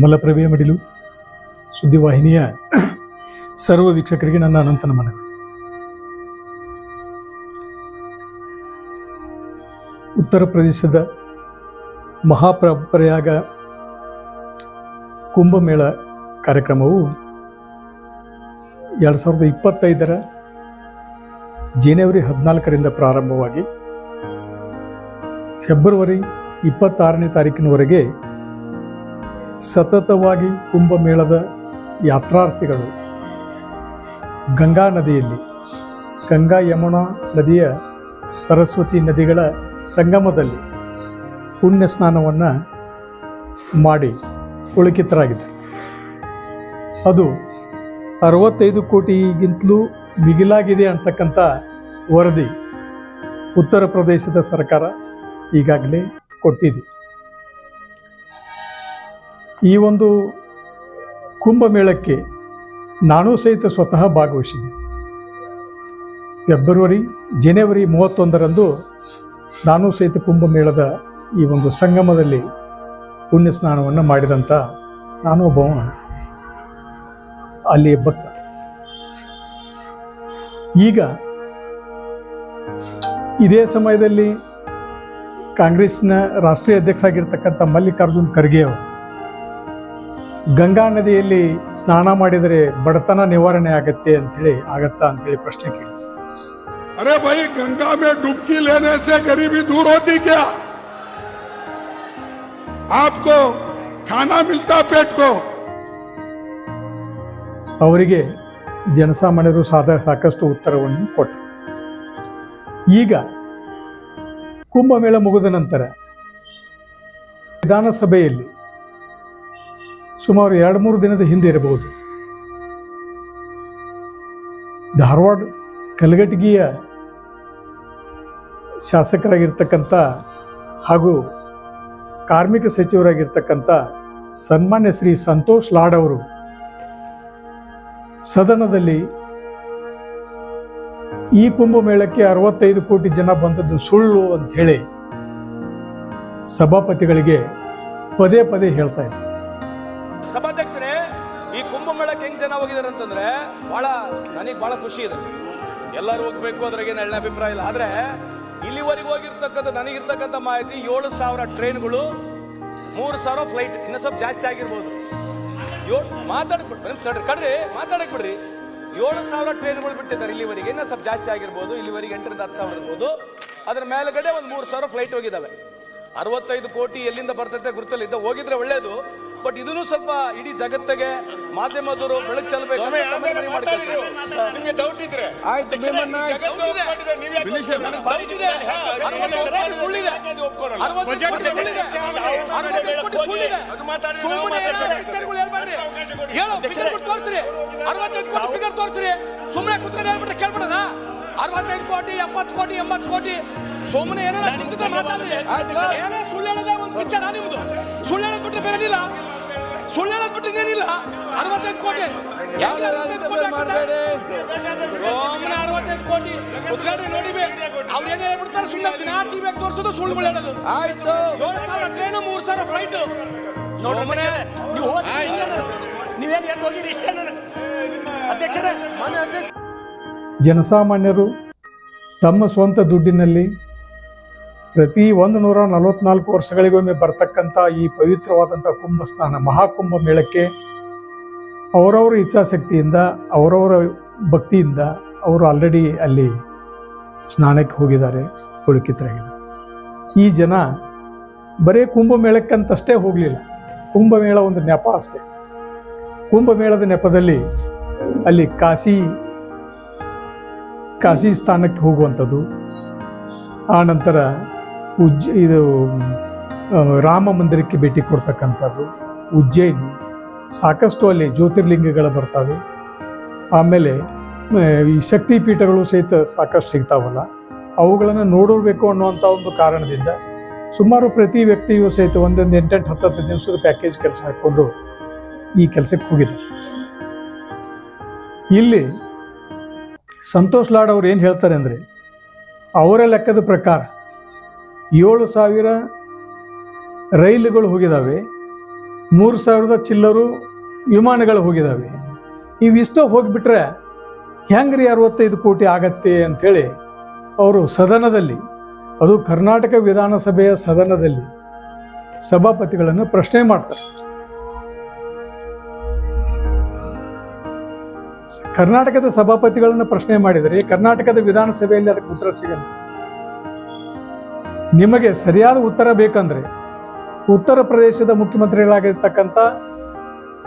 ಮಲಪ್ರಭೆಯ ಮಡಿಲು, ಸುದ್ದಿವಾಹಿನಿಯ ಸರ್ವ ವೀಕ್ಷಕರಿಗೆ ನನ್ನ ಅನಂತ ನಮನಗಳು. ಉತ್ತರ ಪ್ರದೇಶದ ಮಹಾಪ್ರಯಾಗ ಕುಂಭಮೇಳ ಕಾರ್ಯಕ್ರಮವು ಎರಡು ಸಾವಿರದ ಇಪ್ಪತ್ತೈದರ ಜನವರಿ ಹದಿನಾಲ್ಕರಿಂದ ಪ್ರಾರಂಭವಾಗಿ ಫೆಬ್ರವರಿ ಇಪ್ಪತ್ತಾರನೇ ತಾರೀಕಿನವರೆಗೆ ಸತತವಾಗಿ ಕುಂಭಮೇಳದ ಯಾತ್ರಾರ್ಥಿಗಳು. ಗಂಗಾ ನದಿಯಲ್ಲಿ, ಗಂಗಾ ಯಮುನಾ ನದಿಯ ಸರಸ್ವತಿ ನದಿಗಳ ಸಂಗಮದಲ್ಲಿ ಪುಣ್ಯ ಸ್ನಾನವನ್ನು ಮಾಡಿ ಪುಳಕಿತರಾಗಿದ್ದಾರೆ. ಅದು ಅರವತ್ತೈದು ಕೋಟಿಗಿಂತಲೂ ಮಿಗಿಲಾಗಿದೆ ಅಂತಕ್ಕಂಥ ವರದಿ ಉತ್ತರ ಪ್ರದೇಶದ ಸರ್ಕಾರ ಈಗಾಗಲೇ ಕೊಟ್ಟಿದೆ. ಈ ಒಂದು ಕುಂಭಮೇಳಕ್ಕೆ ನಾನೂ ಸಹಿತ ಸ್ವತಃ ಭಾಗವಹಿಸಿದೆ. ಫೆಬ್ರವರಿ, ಜನವರಿ ಮೂವತ್ತೊಂದರಂದು ನಾನು ಸಹಿತ ಕುಂಭಮೇಳದ ಈ ಒಂದು ಸಂಗಮದಲ್ಲಿ ಪುಣ್ಯ ಸ್ನಾನವನ್ನು ಮಾಡಿದಂಥ ನಾನು ಒಬ್ಬ ಅಲ್ಲಿ ಭಕ್ತ. ಈಗ ಇದೇ ಸಮಯದಲ್ಲಿ ಕಾಂಗ್ರೆಸ್ನ ರಾಷ್ಟ್ರೀಯ ಅಧ್ಯಕ್ಷ ಆಗಿರ್ತಕ್ಕಂಥ ಮಲ್ಲಿಕಾರ್ಜುನ್ ಖರ್ಗೆ ಅವರು ಗಂಗಾ ನದಿಯಲ್ಲಿ ಸ್ನಾನ ಮಾಡಿದರೆ ಬಡತನ ನಿವಾರಣೆ ಆಗತ್ತೆ ಅಂತೇಳಿ ಆಗತ್ತಾ ಅಂತೇಳಿ ಪ್ರಶ್ನೆ ಕೇಳಿದ್ರು ಅರೆ ಬೈ ಗಂಗಾ ಮೇ ಡುಬ್ಕಿ ಲೇನೆ ಗರೀಬಿ ದೂರ ಹೋತಿ ಕ್ಯಾ? ಆಪ್ಕೋ ಖಾನಾ ಮಿಲ್ತಾ ಪೇಟ್ಕೋ? ಅವರಿಗೆ ಜನಸಾಮಾನ್ಯರು ಸಾಧ ಸಾಕಷ್ಟು ಉತ್ತರವನ್ನು ಕೊಟ್ಟರು. ಈಗ ಕುಂಭಮೇಳ ಮುಗಿದ ನಂತರ ವಿಧಾನಸಭೆಯಲ್ಲಿ ಸುಮಾರು ಎರಡು ಮೂರು ದಿನದ ಹಿಂದೆ ಇರಬಹುದು. ಧಾರವಾಡ ಕಲಘಟಗಿಯ ಶಾಸಕರಾಗಿರ್ತಕ್ಕಂಥ ಹಾಗೂ ಕಾರ್ಮಿಕ ಸಚಿವರಾಗಿರ್ತಕ್ಕಂಥ ಸನ್ಮಾನ್ಯ ಶ್ರೀ ಸಂತೋಷ್ ಲಾಡ್ ಅವರು ಸದನದಲ್ಲಿ ಈ ಕುಂಭಮೇಳಕ್ಕೆ ಅರವತ್ತೈದು ಕೋಟಿ ಜನ ಬಂದದ್ದು ಸುಳ್ಳು ಅಂತ ಹೇಳಿ ಸಭಾಪತಿಗಳಿಗೆ ಪದೇ ಪದೇ ಹೇಳ್ತಾ ಇದ್ರು. ಸಭಾಧ್ಯಕ್ಷರೇ, ಈ ಕುಂಭಮೇಳಕ್ಕೆ ಹೆಂಗ್ ಜನ ಹೋಗಿದಾರೆ ಅಂತಂದ್ರೆ ಬಹಳ, ನನಗೆ ಬಹಳ ಖುಷಿ ಇದೆ. ಎಲ್ಲರೂ ಹೋಗ್ಬೇಕು ಅದ್ರಾಗೇನು ಎಳ್ಳೆ ಅಭಿಪ್ರಾಯ ಇಲ್ಲ. ಆದ್ರೆ ಇಲ್ಲಿವರೆಗೆ ಹೋಗಿರ್ತಕ್ಕಂಥ, ನನಗಿರ್ತಕ್ಕಂಥ ಮಾಹಿತಿ ಏಳು ಸಾವಿರ ಟ್ರೈನ್ಗಳು, ಮೂರು ಸಾವಿರ ಫ್ಲೈಟ್, ಇನ್ನು ಸ್ವಲ್ಪ ಜಾಸ್ತಿ ಆಗಿರ್ಬೋದು. ಏಳು ಮಾತಾಡ್ಬಿಡ್ರಿ ಕಡ್ರಿ ಮಾತಾಡಕ್ ಬಿಡ್ರಿ ಏಳು ಸಾವಿರ ಟ್ರೈನ್ಗಳು ಬಿಟ್ಟಿದ್ದಾರೆ ಇಲ್ಲಿವರೆಗೆ, ಇನ್ನ ಸ್ವಲ್ಪ ಜಾಸ್ತಿ ಆಗಿರ್ಬೋದು. ಇಲ್ಲಿವರೆಗೆ ಎಂಟರಿಂದ ಹತ್ತು ಸಾವಿರ ಇರ್ಬೋದು. ಅದ್ರ ಮೇಲ್ಗಡೆ ಒಂದು ಮೂರು ಸಾವಿರ ಫ್ಲೈಟ್ ಹೋಗಿದ್ದಾವೆ ಅರವತ್ತೈದು ಕೋಟಿ ಎಲ್ಲಿಂದ ಬರ್ತೈತೆ ಗುರುತಲ್ಲಿ ಇದ್ದ ಹೋಗಿದ್ರೆ ಒಳ್ಳೇದು. ಬಟ್ ಇದನ್ನು ಸ್ವಲ್ಪ ಇಡೀ ಜಗತ್ತಿಗೆ ಮಾಧ್ಯಮದವರು ಬೆಳಕು ಚೆಲ್ಲಬೇಕು. ನಿಮ್ಗೆ ಡೌಟ್ ಇದ್ರೆ. ಆಯ್ತು ಸುಮ್ಮನೆ ಕುತ್ಕೊಂಡು ಹೇಳ್ಬಿಟ್ರೆ ಕೇಳ್ಬಿಡದ? ಅರವತ್ತೈದು ಕೋಟಿ ಎಪ್ಪತ್ತು ಕೋಟಿ ಎಂಬತ್ತು ಕೋಟಿ. ಸುಮ್ಮನೆ ಏನಾರ ಮಾತಾಡ್ರಿ. ಏನೇ ಸುಳ್ಳು ಹೇಳದ ಒಂದು ಪಿಕ್ಚರ್ ನಿಮ್ದು. ಸುಳ್ಳು ಹೇಳದ್ ಬಿಟ್ಟರೆ ಬೇರೆ ಏನಿಲ್ಲ. ಸುಳ್ಳು ಹೇಳದ್ ಬಿಟ್ಟರೆ ಏನಿಲ್ಲ ಅರವತ್ತೈದು ಕೋಟಿ? ಸುಮ್ಮನೆ ಅರವತ್ತೈದು ಕೋಟಿ ಉದ್ಘಾಟನೆ ನೋಡಿಬೇ ಅವ್ರು ಏನೇ ಹೇಳ್ಬಿಡ್ತಾರೆ ಸುಮ್ಮನೆ ದಿನಾ ಟಿವಿ ತೋರಿಸೋದು ಸುಳ್ಳುಗಳು ಹೇಳೋದು. ಆಯ್ತು. ಏಳು ಸಾವಿರ ಟ್ರೈನು ಮೂರು ಸಾವಿರ ಫ್ಲೈಟ್ ನೋಡ್ರಿ ನೀವು ನೀವೇನು ಎದ್ದು ಹೋಗಿರಿ ಇಷ್ಟೇ ಅಧ್ಯಕ್ಷರೇ. ಮಾನ್ಯ ಅಧ್ಯಕ್ಷ ಜನಸಾಮಾನ್ಯರು ತಮ್ಮ ಸ್ವಂತ ದುಡ್ಡಿನಲ್ಲಿ ಪ್ರತಿ ಒಂದು ನೂರ ನಲವತ್ನಾಲ್ಕು ವರ್ಷಗಳಿಗೊಮ್ಮೆ ಬರ್ತಕ್ಕಂಥ ಈ ಪವಿತ್ರವಾದಂಥ ಕುಂಭಸ್ಥಾನ ಮಹಾಕುಂಭ ಮೇಳಕ್ಕೆ ಅವರವರ ಇಚ್ಛಾಶಕ್ತಿಯಿಂದ, ಅವರವರ ಭಕ್ತಿಯಿಂದ ಅವರು ಆಲ್ರೆಡಿ ಅಲ್ಲಿ ಸ್ನಾನಕ್ಕೆ ಹೋಗಿದ್ದಾರೆ ಪುಳಕಿತರಾಗಿದ್ದಾರೆ ಈ ಜನ ಬರೀ ಕುಂಭಮೇಳಕ್ಕಂತಷ್ಟೇ ಹೋಗಲಿಲ್ಲ. ಕುಂಭಮೇಳ ಒಂದು ನೆಪ ಅಷ್ಟೇ. ಕುಂಭಮೇಳದ ನೆಪದಲ್ಲಿ ಅಲ್ಲಿ ಕಾಶಿ ಕಾಶಿ ಸ್ಥಾನಕ್ಕೆ ಹೋಗುವಂಥದ್ದು. ಆ ಉಜ್ಜ ಇದು ರಾಮ ಮಂದಿರಕ್ಕೆ ಭೇಟಿ ಕೊಡ್ತಕ್ಕಂಥದ್ದು, ಉಜ್ಜಯಿನಿ. ಸಾಕಷ್ಟು ಅಲ್ಲಿ ಜ್ಯೋತಿರ್ಲಿಂಗಗಳು ಬರ್ತವೆ. ಆಮೇಲೆ ಈ ಶಕ್ತಿ ಪೀಠಗಳು ಸಹಿತ ಸಾಕಷ್ಟು ಸಿಗ್ತಾವಲ್ಲ. ಅವುಗಳನ್ನು ನೋಡಬೇಕು ಅನ್ನುವಂಥ ಒಂದು ಕಾರಣದಿಂದ ಸುಮಾರು ಪ್ರತಿ ವ್ಯಕ್ತಿಯು ಸಹಿತ ಒಂದೊಂದು ಎಂಟೆಂಟು ಹತ್ತತ್ತು ದಿವಸದ ಪ್ಯಾಕೇಜ್ ಕೆಲಸ ಹಾಕ್ಕೊಂಡು ಈ ಕೆಲಸಕ್ಕೆ ಹೋಗಿದ್ದಾರೆ. ಇಲ್ಲಿ ಸಂತೋಷ್ ಲಾಡ್ ಅವ್ರು ಏನು ಹೇಳ್ತಾರೆ ಅಂದರೆ, ಅವರ ಲೆಕ್ಕದ ಪ್ರಕಾರ ಏಳು ಸಾವಿರ ರೈಲುಗಳು ಹೋಗಿದ್ದಾವೆ ಮೂರು ಸಾವಿರದ ಚಿಲ್ಲರು ವಿಮಾನಗಳು ಹೋಗಿದ್ದಾವೆ ಇವಿಷ್ಟು ಹೋಗಿಬಿಟ್ರೆ ಹೆಂಗ್ರಿ ಅರವತ್ತೈದು ಕೋಟಿ ಆಗತ್ತೆ ಅಂಥೇಳಿ ಅವರು ಸದನದಲ್ಲಿ, ಅದು ಕರ್ನಾಟಕ ವಿಧಾನಸಭೆಯ ಸದನದಲ್ಲಿ ಸಭಾಪತಿಗಳನ್ನು ಪ್ರಶ್ನೆ ಮಾಡ್ತಾರೆ. ಕರ್ನಾಟಕದ ಸಭಾಪತಿಗಳನ್ನು ಪ್ರಶ್ನೆ ಮಾಡಿದರೆ, ಕರ್ನಾಟಕದ ವಿಧಾನಸಭೆಯಲ್ಲಿ ಅದಕ್ಕೆ ಉತ್ತರ ಸಿಗಲ್ಲ. ನಿಮಗೆ ಸರಿಯಾದ ಉತ್ತರ ಬೇಕಂದ್ರೆ, ಉತ್ತರ ಪ್ರದೇಶದ ಮುಖ್ಯಮಂತ್ರಿಗಳಾಗಿರ್ತಕ್ಕಂಥ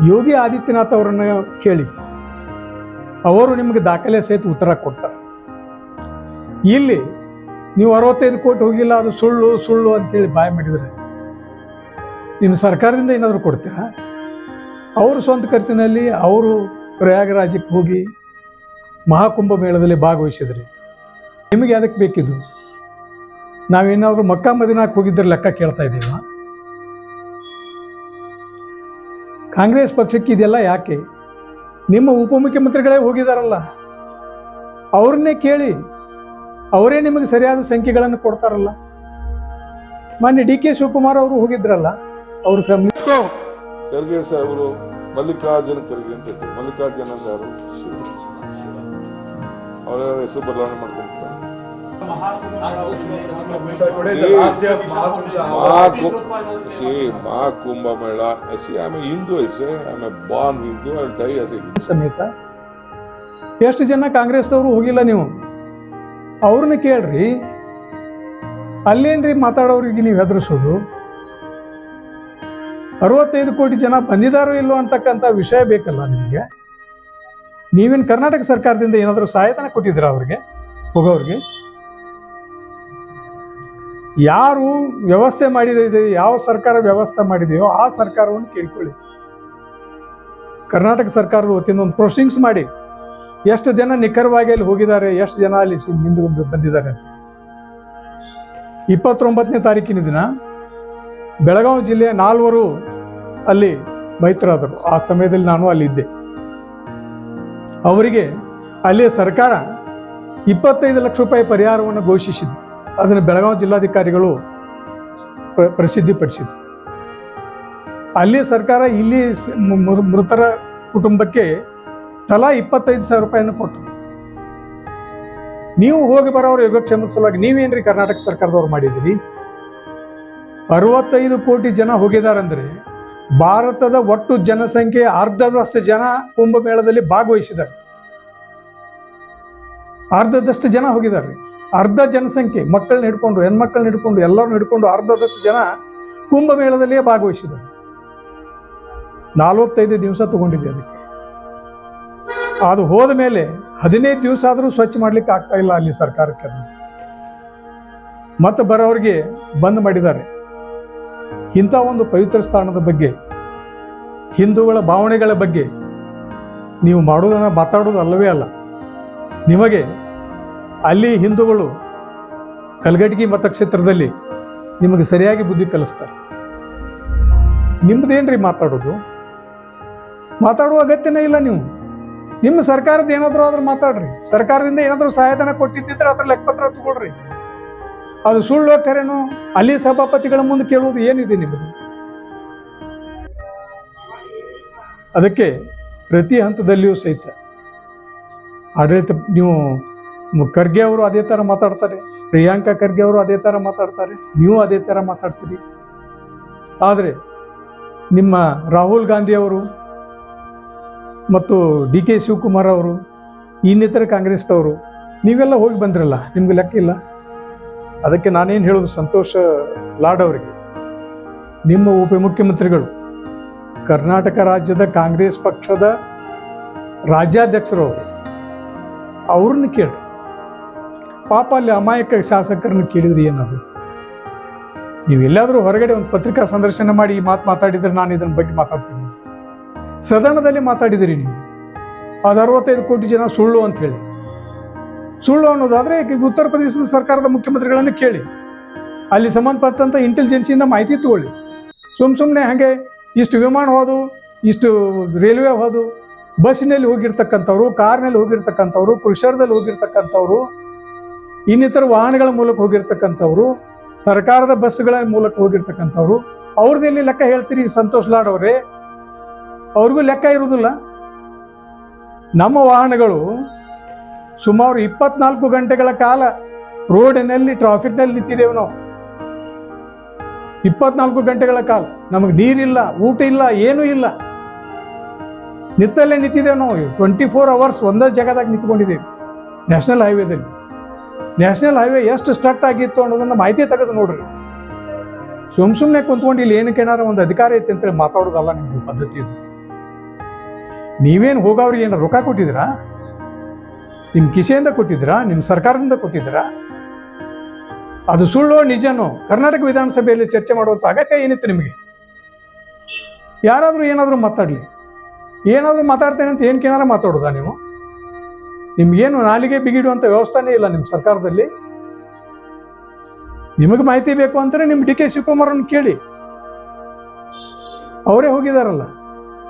ಯೋಗಿ ಆದಿತ್ಯನಾಥ್ ಅವರನ್ನ ಕೇಳಿ. ಅವರು ನಿಮಗೆ ದಾಖಲೆ ಸಹಿತ ಉತ್ತರ ಕೊಡ್ತಾರೆ. ಇಲ್ಲಿ ನೀವು ಅರವತ್ತೈದು ಕೋಟಿ ಹೋಗಿಲ್ಲ, ಅದು ಸುಳ್ಳು ಸುಳ್ಳು ಅಂತೇಳಿ ಬಾಯ್ ಮಾಡಿದರೆ ನಿಮ್ಮ ಸರ್ಕಾರದಿಂದ ಏನಾದರೂ ಕೊಡ್ತೀರಾ? ಅವರು ಸ್ವಂತ ಖರ್ಚಿನಲ್ಲಿ ಅವರು ಪ್ರಯಾಗರಾಜಕ್ಕೆ ಹೋಗಿ ಮಹಾಕುಂಭ ಮೇಳದಲ್ಲಿ ಭಾಗವಹಿಸಿದ್ರಿ. ನಿಮಗೆ ಅದಕ್ಕೆ ಬೇಕಿದ್ದು? ನಾವೇನಾದರೂ ಮಕ್ಕಾ ಮದಿನಾಕ್ಕೆ ಹೋಗಿದ್ರೆ ಲೆಕ್ಕ ಕೇಳ್ತಾ ಇದ್ದೀವ ಕಾಂಗ್ರೆಸ್ ಪಕ್ಷಕ್ಕೆ ಇದೆಲ್ಲ ಯಾಕೆ? ನಿಮ್ಮ ಉಪಮುಖ್ಯಮಂತ್ರಿಗಳೇ ಹೋಗಿದಾರಲ್ಲ. ಅವ್ರನ್ನೇ ಕೇಳಿ ಅವರೇ ನಿಮಗೆ ಸರಿಯಾದ ಸಂಖ್ಯೆಗಳನ್ನು ಕೊಡ್ತಾರಲ್ಲ. ಮೊನ್ನೆ ಡಿ ಕೆ ಶಿವಕುಮಾರ್ ಅವರು ಹೋಗಿದ್ರಲ್ಲ, ಅವ್ರ ಫ್ಯಾಮಿಲಿ ಮಲ್ಲಿಕಾರ್ಜುನ ಖರ್ಗೆ ಅಂತ ಇದ್ರು ಮಲ್ಲಿಕಾರ್ಜುನ ಅಂದ್ರೆ ಯಾರು? ಅವರ ಹೆಸರು ಬದಲಾವಣೆ ಮಾಡ್ಕೊಂಡಿರ್ತಾರೆ. ಮೇಳ ಸಿ I am Hindu ಐಸೆ I born Hindu I die ಸಮೇತ ಎಷ್ಟು ಜನ ಕಾಂಗ್ರೆಸ್ದವರು ಹೋಗಿಲ್ಲ ನೀವು? ಅವ್ರನ್ನ ಕೇಳ್ರಿ. ಅಲ್ಲೇನ್ರಿ ಮಾತಾಡೋರಿಗೆ ನೀವು ಹೆದರ್ಸೋದು? ಅರವತ್ತೈದು ಕೋಟಿ ಜನ ಬಂದಿದಾರೋ ಇಲ್ಲೋ ಅಂತಕ್ಕಂಥ ವಿಷಯ ಬೇಕಲ್ಲ ನಿಮಗೆ? ನೀವೇನು ಕರ್ನಾಟಕ ಸರ್ಕಾರದಿಂದ ಏನಾದರೂ ಸಹಾಯತನ ಕೊಟ್ಟಿದ್ದೀರಾ ಅವ್ರಿಗೆ ಹೋಗೋರಿಗೆ ಯಾರು ವ್ಯವಸ್ಥೆ ಮಾಡಿದೆ ಯಾವ ಸರ್ಕಾರ ವ್ಯವಸ್ಥೆ ಮಾಡಿದೆಯೋ ಆ ಸರ್ಕಾರವನ್ನು ಕೇಳ್ಕೊಳ್ಳಿ. ಕರ್ನಾಟಕ ಸರ್ಕಾರದ ವತಿಯಿಂದ ಒಂದು ಪ್ರೊಸೀಡಿಂಗ್ಸ್ ಮಾಡಿ. ಎಷ್ಟು ಜನ ನಿಖರವಾಗಿ ಅಲ್ಲಿ ಹೋಗಿದ್ದಾರೆ, ಎಷ್ಟು ಜನ ಅಲ್ಲಿ ನಿಂದು ಬಂದಿದ್ದಾರೆ ಅಂತ. ಇಪ್ಪತ್ತೊಂಬತ್ತನೇ ತಾರೀಕಿನ ದಿನ ಬೆಳಗಾವಿ ಜಿಲ್ಲೆಯ ನಾಲ್ವರು ಅಲ್ಲಿ ಮೈತ್ರಾದರು. ಆ ಸಮಯದಲ್ಲಿ ನಾನು ಅಲ್ಲಿದ್ದೆ. ಅವರಿಗೆ ಅಲ್ಲಿಯ ಸರ್ಕಾರ ಇಪ್ಪತ್ತೈದು ಲಕ್ಷ ರೂಪಾಯಿ ಪರಿಹಾರವನ್ನು ಘೋಷಿಸಿದ್ದು ಅದನ್ನು ಬೆಳಗಾವಿ ಜಿಲ್ಲಾಧಿಕಾರಿಗಳು ಪ್ರ- ಪ್ರಸಿದ್ಧಿಪಡಿಸಿದರು. ಅಲ್ಲಿ ಸರ್ಕಾರ ಇಲ್ಲಿ ಮೃತರ ಕುಟುಂಬಕ್ಕೆ ತಲಾ ಇಪ್ಪತ್ತೈದು ಸಾವಿರ ರೂಪಾಯಿಯನ್ನು ಕೊಟ್ಟರು. ನೀವು ಹೋಗಿ ಬರೋರು ಯೋಗಕ್ಷೇಮದ ಸಲುವಾಗಿ ನೀವೇನ್ರಿ ಕರ್ನಾಟಕ ಸರ್ಕಾರದವ್ರು ಮಾಡಿದಿರಿ ಅರವತ್ತೈದು ಕೋಟಿ ಜನ ಹೋಗಿದಾರಂದ್ರೆ ಭಾರತದ ಒಟ್ಟು ಜನಸಂಖ್ಯೆ ಅರ್ಧದಷ್ಟು ಜನ ಕುಂಭಮೇಳದಲ್ಲಿ ಭಾಗವಹಿಸಿದ್ದಾರೆ. ಅರ್ಧದಷ್ಟು ಜನ ಹೋಗಿದ್ದಾರೆ. ಅರ್ಧ ಜನಸಂಖ್ಯೆ ಮಕ್ಕಳನ್ನ ಹಿಡ್ಕೊಂಡು, ಹೆಣ್ಮಕ್ಳನ್ನ ಹಿಡ್ಕೊಂಡು, ಎಲ್ಲರನ್ನ ಹಿಡ್ಕೊಂಡು ಅರ್ಧದಷ್ಟು ಜನ ಕುಂಭಮೇಳದಲ್ಲಿಯೇ ಭಾಗವಹಿಸಿದ್ದಾರೆ. ನಲವತ್ತೈದು ದಿವಸ ತಗೊಂಡಿದೆ ಅದಕ್ಕೆ. ಅದು ಹೋದ ಮೇಲೆ ಹದಿನೈದು ದಿವಸ ಆದರೂ ಸ್ವಚ್ಛ ಮಾಡ್ಲಿಕ್ಕೆ ಆಗ್ತಾ ಇಲ್ಲ ಅಲ್ಲಿ ಸರ್ಕಾರಕ್ಕೆ ಅದು ಮತ್ತೆ ಬರೋರಿಗೆ ಬಂದ್ ಮಾಡಿದ್ದಾರೆ. ಇಂಥ ಒಂದು ಪವಿತ್ರ ಸ್ಥಾನದ ಬಗ್ಗೆ, ಹಿಂದೂಗಳ ಭಾವನೆಗಳ ಬಗ್ಗೆ ನೀವು ಮಾಡೋದನ್ನು ಮಾತಾಡೋದು ಅಲ್ಲವೇ ಅಲ್ಲ. ನಿಮಗೆ ಅಲ್ಲಿ ಹಿಂದೂಗಳು ಕಲ್ಗಡ್ಗಿ ಮತಕ್ಷೇತ್ರದಲ್ಲಿ ನಿಮಗೆ ಸರಿಯಾಗಿ ಬುದ್ಧಿ ಕಲಿಸ್ತಾರೆ. ನಿಮ್ಮದೇನ್ರಿ ಮಾತಾಡೋದು? ಮಾತಾಡುವ ಅಗತ್ಯನೇ ಇಲ್ಲ ನೀವು. ನಿಮ್ಮ ಸರ್ಕಾರದ ಏನಾದರೂ ಆದ್ರೆ ಮಾತಾಡ್ರಿ. ಸರ್ಕಾರದಿಂದ ಏನಾದರೂ ಸಹಾಯಧನ ಕೊಟ್ಟಿದ್ದಿದ್ರೆ ಅದ್ರ ಲೆಕ್ಕಪತ್ರ ತಗೊಳ್ರಿ. ಅದು ಸುಳ್ಳು ಕರೆನೋ, ಅಲ್ಲಿ ಸಭಾಪತಿಗಳ ಮುಂದೆ ಕೇಳುವುದು ಏನಿದೆ ನಿಮಗೆ? ಅದಕ್ಕೆ ಪ್ರತಿ ಹಂತದಲ್ಲಿಯೂ ಸಹಿತ ಆಡಳಿತ, ನೀವು ಖರ್ಗೆ ಅವರು ಅದೇ ಥರ ಮಾತಾಡ್ತಾರೆ, ಪ್ರಿಯಾಂಕಾ ಖರ್ಗೆ ಅವರು ಅದೇ ಥರ ಮಾತಾಡ್ತಾರೆ, ನೀವು ಅದೇ ಥರ ಮಾತಾಡ್ತೀರಿ. ಆದರೆ ನಿಮ್ಮ ರಾಹುಲ್ ಗಾಂಧಿ ಅವರು ಮತ್ತು ಡಿ ಕೆ ಶಿವಕುಮಾರ್ ಅವರು, ಇನ್ನಿತರ ಕಾಂಗ್ರೆಸ್ದವರು ನೀವೆಲ್ಲ ಹೋಗಿ ಬಂದ್ರಲ್ಲ, ನಿಮ್ಗೆ ಲೆಕ್ಕ ಇಲ್ಲ? ಅದಕ್ಕೆ ನಾನೇನು ಹೇಳೋದು, ಸಂತೋಷ ಲಾಡ್ ಅವರಿಗೆ. ನಿಮ್ಮ ಉಪಮುಖ್ಯಮಂತ್ರಿಗಳು ಕರ್ನಾಟಕ ರಾಜ್ಯದ ಕಾಂಗ್ರೆಸ್ ಪಕ್ಷದ ರಾಜ್ಯಾಧ್ಯಕ್ಷರು ಅವರು ಅವ್ರನ್ನ ಕೇಳಿ ಪಾಪ ಅಲ್ಲಿ ಅಮಾಯಕ ಶಾಸಕರನ್ನ ಕೇಳಿದ್ರಿ ಏನದು ನೀವು ಎಲ್ಲಾದರೂ ಹೊರಗಡೆ ಒಂದು ಪತ್ರಿಕಾ ಸಂದರ್ಶನ ಮಾಡಿ ಈ ಮಾತು ಮಾತಾಡಿದ್ರೆ ನಾನು ಇದನ್ನ ಬಗ್ಗೆ ಮಾತಾಡ್ತೀನಿ. ಸದನದಲ್ಲಿ ಮಾತಾಡಿದಿರಿ ನೀವು. ಅದು ಅರವತ್ತೈದು ಕೋಟಿ ಜನ ಸುಳ್ಳು ಅಂತ ಹೇಳಿ. ಸುಳ್ಳು ಅನ್ನೋದಾದ್ರೆ ಉತ್ತರ ಪ್ರದೇಶದ ಸರ್ಕಾರದ ಮುಖ್ಯಮಂತ್ರಿಗಳನ್ನು ಕೇಳಿ. ಅಲ್ಲಿ ಸಂಬಂಧಪಟ್ಟಂಥ ಇಂಟೆಲಿಜೆನ್ಸಿಯಿಂದ ಮಾಹಿತಿ ತಗೊಳ್ಳಿ. ಸುಮ್ ಸುಮ್ಮನೆ ಹಾಗೆ ಇಷ್ಟು ವಿಮಾನ ಹೋದು, ಇಷ್ಟು ರೈಲ್ವೆ ಹೋದು, ಬಸ್ಸಿನಲ್ಲಿ ಹೋಗಿರ್ತಕ್ಕಂಥವ್ರು, ಕಾರ್ನಲ್ಲಿ ಹೋಗಿರ್ತಕ್ಕಂಥವ್ರು ಕೃಷರದಲ್ಲಿ ಹೋಗಿರ್ತಕ್ಕಂಥವ್ರು, ಇನ್ನಿತರ ವಾಹನಗಳ ಮೂಲಕ ಹೋಗಿರ್ತಕ್ಕಂಥವ್ರು, ಸರ್ಕಾರದ ಬಸ್ಗಳ ಮೂಲಕ ಹೋಗಿರ್ತಕ್ಕಂಥವ್ರು ಅವ್ರದ್ದೆಲ್ಲಿ ಲೆಕ್ಕ ಹೇಳ್ತೀರಿ ಸಂತೋಷ್ ಲಾಡ್ ಅವರೇ? ಅವ್ರಿಗೂ ಲೆಕ್ಕ ಇರುವುದಿಲ್ಲ. ನಮ್ಮ ವಾಹನಗಳು ಸುಮಾರು ಇಪ್ಪತ್ನಾಲ್ಕು ಗಂಟೆಗಳ ಕಾಲ ರೋಡಿನಲ್ಲಿ ಟ್ರಾಫಿಕ್ನಲ್ಲಿ ನಿಂತಿದ್ದೇವೆ ನಾವು ಇಪ್ಪತ್ನಾಲ್ಕು ಗಂಟೆಗಳ ಕಾಲ. ನಮಗೆ ನೀರಿಲ್ಲ, ಊಟ ಇಲ್ಲ, ಏನೂ ಇಲ್ಲ. ನಿತ್ತಲ್ಲೇ ನಿಂತಿದ್ದೇವೆ ನಾವು ಟ್ವೆಂಟಿ ಫೋರ್ ಅವರ್ಸ್ ಒಂದೇ ಜಾಗದಾಗ ನಿಂತ್ಕೊಂಡಿದ್ದೇವೆ ನ್ಯಾಷನಲ್ ಹೈವೇದಲ್ಲಿ ನ್ಯಾಷನಲ್ ಹೈವೇ ಎಷ್ಟು ಸ್ಟ್ರಕ್ಟ್ ಆಗಿತ್ತು ಅನ್ನೋದನ್ನ ಮಾಹಿತಿ ತೆಗೆದು ನೋಡ್ರಿ. ಸುಮ್ ಸುಮ್ಮನೆ ಕುಂತ್ಕೊಂಡು ಇಲ್ಲಿ ಏನಕ್ಕೆ ಏನಾರ ಒಂದು ಅಧಿಕಾರ ಐತೆ ಅಂತೇಳಿ ಮಾತಾಡೋದಲ್ಲ ನಿಮ್ಗೆ ಪದ್ಧತಿ ಇದು. ನೀವೇನು ಹೋಗೋರಿಗೆ ಏನಾರು ರೊಕ್ಕ ಕೊಟ್ಟಿದ್ದೀರಾ? ನಿಮ್ಮ ಕಿಸೆಯಿಂದ ಕೊಟ್ಟಿದ್ದೀರಾ ನಿಮ್ಮ ಸರ್ಕಾರದಿಂದ ಕೊಟ್ಟಿದ್ದೀರಾ? ಅದು ಸುಳ್ಳು, ನಿಜನೋ? ಕರ್ನಾಟಕ ವಿಧಾನಸಭೆಯಲ್ಲಿ ಚರ್ಚೆ ಮಾಡುವಂಥ ಅಗತ್ಯ ಏನಿತ್ತು ನಿಮಗೆ? ಯಾರಾದರೂ ಏನಾದರೂ ಮಾತಾಡಲಿ. ಏನಾದರೂ ಮಾತಾಡ್ತೇನೆ ಅಂತ ಏನು ಕೇನಾರ ಮಾತಾಡೋದಾ ನೀವು? ನಿಮಗೇನು ನಾಲಿಗೆ ಬಿಗಿಡುವಂಥ ವ್ಯವಸ್ಥೆನೇ ಇಲ್ಲ ನಿಮ್ಮ ಸರ್ಕಾರದಲ್ಲಿ? ನಿಮಗೆ ಮಾಹಿತಿ ಬೇಕು ಅಂತಾರೆ ನಿಮ್ಮ ಡಿ ಕೆ ಶಿವಕುಮಾರನ್ನು ಕೇಳಿ. ಅವರೇ ಹೋಗಿದಾರಲ್ಲ.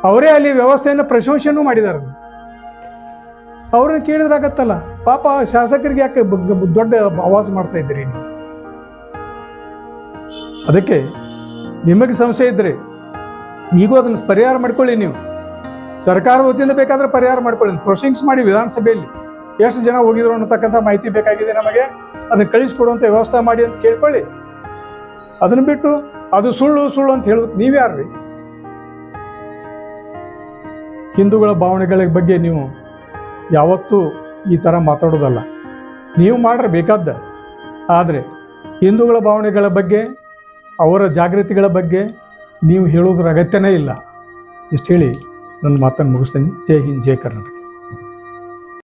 ಅವರೇ ಅಲ್ಲಿ ವ್ಯವಸ್ಥೆಯನ್ನು ಪ್ರಶಂಸೆಯೂ ಮಾಡಿದಾರಲ್ಲ. ಅವ್ರನ್ನ ಕೇಳಿದ್ರಾಗತ್ತಲ್ಲ ಪಾಪ ಶಾಸಕರಿಗೆ ಯಾಕೆ ದೊಡ್ಡ ಆವಾಜ್ ಮಾಡ್ತಾ ಇದ್ದೀರಿ ಅದಕ್ಕೆ ನಿಮಗೆ ಸಂಶಯ ಇದ್ರೆ ಈಗೂ ಅದನ್ನು ಪರಿಹಾರ ಮಾಡ್ಕೊಳ್ಳಿ ನೀವು. ಸರ್ಕಾರದ ವತಿಯಿಂದ ಬೇಕಾದ್ರೆ ಪರಿಹಾರ ಮಾಡ್ಕೊಳ್ಳಿ. ಪ್ರೊಸೀಡಿಂಗ್ಸ್ ಮಾಡಿ ವಿಧಾನಸಭೆಯಲ್ಲಿ ಎಷ್ಟು ಜನ ಹೋಗಿದ್ರು ಅನ್ನತಕ್ಕಂಥ ಮಾಹಿತಿ ಬೇಕಾಗಿದೆ ನಮಗೆ. ಅದನ್ನು ಕಳಿಸ್ಕೊಡುವಂಥ ವ್ಯವಸ್ಥೆ ಮಾಡಿ ಅಂತ ಕೇಳ್ಕೊಳ್ಳಿ. ಅದನ್ನು ಬಿಟ್ಟು ಅದು ಸುಳ್ಳು ಸುಳ್ಳು ಅಂತ ಹೇಳೋದು ನೀವ್ಯಾರ್ರಿ ಹಿಂದೂಗಳ ಭಾವನೆಗಳ ಬಗ್ಗೆ ನೀವು ಯಾವತ್ತೂ ಈ ಥರ ಮಾತಾಡೋದಲ್ಲ. ನೀವು ಮಾಡ್ರೆ ಬೇಕಾದ್ದ. ಆದರೆ ಹಿಂದೂಗಳ ಭಾವನೆಗಳ ಬಗ್ಗೆ, ಅವರ ಜಾಗೃತಿಗಳ ಬಗ್ಗೆ ನೀವು ಹೇಳೋದ್ರ ಅಗತ್ಯನೇ ಇಲ್ಲ. ಇಷ್ಟು ಹೇಳಿ ನನ್ನ ಮಾತನ್ನು ಮುಗಿಸ್ತೀನಿ. ಜೈ ಹಿಂದ್, ಜೈ ಕರ್ನಾಟಕ.